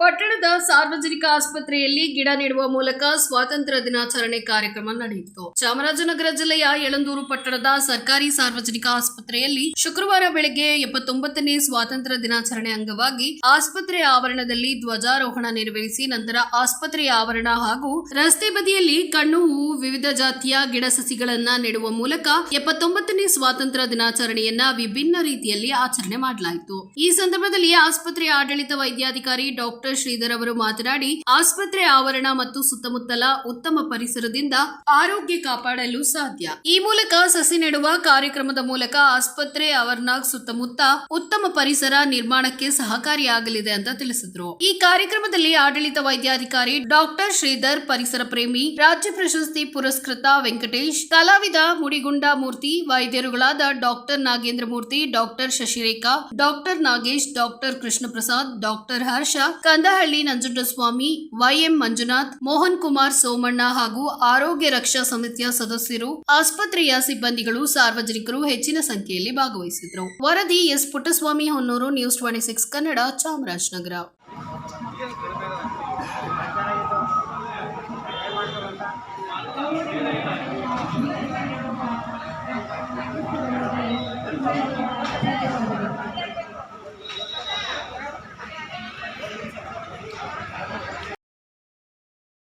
ಪಟ್ಟಣದ ಸಾರ್ವಜನಿಕ ಆಸ್ಪತ್ರೆಯಲ್ಲಿ ಗಿಡ ನೆಡುವ ಮೂಲಕ ಸ್ವಾತಂತ್ರ್ಯ ದಿನಾಚರಣೆ ಕಾರ್ಯಕ್ರಮ ನಡೆಯಿತು. ಚಾಮರಾಜನಗರ ಜಿಲ್ಲೆಯ ಯಳಂದೂರು ಪಟ್ಟಣದ ಸರ್ಕಾರಿ ಸಾರ್ವಜನಿಕ ಆಸ್ಪತ್ರೆಯಲ್ಲಿ ಶುಕ್ರವಾರ ಬೆಳಗ್ಗೆ ಎಪ್ಪತ್ತೊಂಬತ್ತನೇ ಸ್ವಾತಂತ್ರ್ಯ ದಿನಾಚರಣೆ ಅಂಗವಾಗಿ ಆಸ್ಪತ್ರೆ ಆವರಣದಲ್ಲಿ ಧ್ವಜಾರೋಹಣ ನೆರವೇರಿಸಿ ನಂತರ ಆಸ್ಪತ್ರೆಯ ಆವರಣ ಹಾಗೂ ರಸ್ತೆ ಬದಿಯಲ್ಲಿ ಕಣ್ಣು, ಹೂವು, ವಿವಿಧ ಜಾತಿಯ ಗಿಡ ಸಸಿಗಳನ್ನ ನೆಡುವ ಮೂಲಕ ಎಪ್ಪತ್ತೊಂಬತ್ತನೇ ಸ್ವಾತಂತ್ರ್ಯ ದಿನಾಚರಣೆಯನ್ನ ವಿಭಿನ್ನ ರೀತಿಯಲ್ಲಿ ಆಚರಣೆ ಮಾಡಲಾಯಿತು. ಈ ಸಂದರ್ಭದಲ್ಲಿ ಆಸ್ಪತ್ರೆಯ ಆಡಳಿತ ವೈದ್ಯಾಧಿಕಾರಿ ಡಾಕ್ಟರ್ ಶ್ರೀಧರ್ ಅವರು ಮಾತನಾಡಿ, ಆಸ್ಪತ್ರೆ ಆವರಣ ಮತ್ತು ಸುತ್ತಮುತ್ತಲ ಉತ್ತಮ ಪರಿಸರದಿಂದ ಆರೋಗ್ಯ ಕಾಪಾಡಲು ಸಾಧ್ಯ. ಈ ಮೂಲಕ ಸಸಿ ನೆಡುವ ಕಾರ್ಯಕ್ರಮದ ಮೂಲಕ ಆಸ್ಪತ್ರೆ ಆವರಣ, ಸುತ್ತಮುತ್ತ ಉತ್ತಮ ಪರಿಸರ ನಿರ್ಮಾಣಕ್ಕೆ ಸಹಕಾರಿಯಾಗಲಿದೆ ಅಂತ ತಿಳಿಸಿದ್ರು. ಈ ಕಾರ್ಯಕ್ರಮದಲ್ಲಿ ಆಡಳಿತ ವೈದ್ಯಾಧಿಕಾರಿ ಡಾಕ್ಟರ್ ಶ್ರೀಧರ್, ಪರಿಸರ ಪ್ರೇಮಿ, ರಾಜ್ಯ ಪ್ರಶಸ್ತಿ ಪುರಸ್ಕೃತ ವೆಂಕಟೇಶ್, ಕಲಾವಿದ Mudigunda Murthy, ವೈದ್ಯರುಗಳಾದ doctor Nagendra Murthy, doctor Shashirekha, doctor Nagesh, doctor Krishna Prasad doctor Harsha Kandahalli Nanjundaswamy, Y M Manjunath, Mohan Kumar Somanna ಹಾಗೂ ಆರೋಗ್ಯ ರಕ್ಷಾ ಸಮಿತಿಯ ಸದಸ್ಯರು, ಆಸ್ಪತ್ರೆಯ ಸಿಬ್ಬಂದಿಗಳು ಸಾರ್ವಜನಿಕರು ಹೆಚ್ಚಿನ ಸಂಖ್ಯೆಯಲ್ಲಿ ಭಾಗವಹಿಸಿದ್ರು ವರದಿ S Puttaswamy Honnur, news twenty six Kannada, Chamarajanagar.